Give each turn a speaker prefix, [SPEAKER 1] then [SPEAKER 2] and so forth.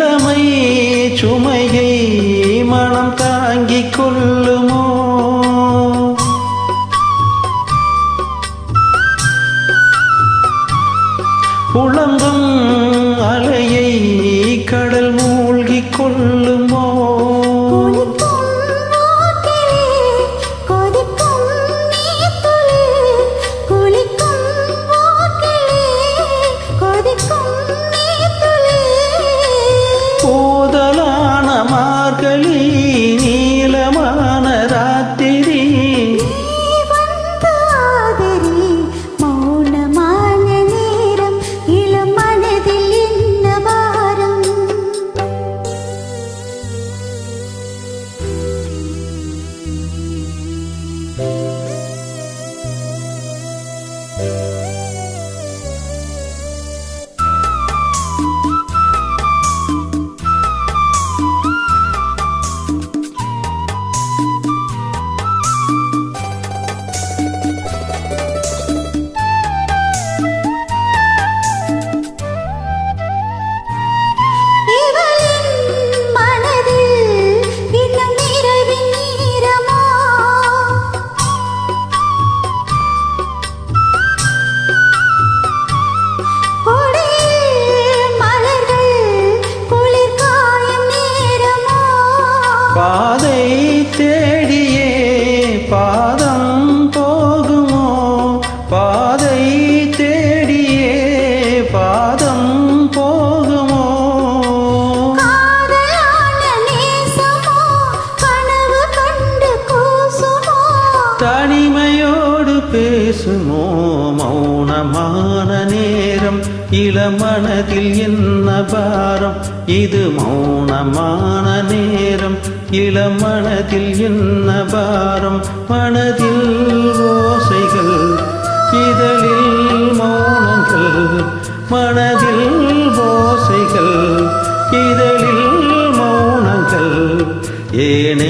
[SPEAKER 1] இளமை சுமையை மனம் தாங்கிக் கொள்ளுமோ? புலம்பும்
[SPEAKER 2] Música
[SPEAKER 1] பாதை தேடியே பாதம் போகுமோ? பாதை தேடியே பாதம் போகுமோ?
[SPEAKER 2] காதலான நேசமோ கனவு கண்டு கூசுமோ?
[SPEAKER 1] தனிமையோடு பேசுமோ? மௌனமான நேரம் இளமனதில் என்ன பாரம்? இது மௌனமான நேரம் இளம் மனதில் என்ன பாரம்? மனதில் ஓசைகள் இதழில் மௌனங்கள். மனதில் ஓசைகள் இதழில் மௌனங்கள். ஏனே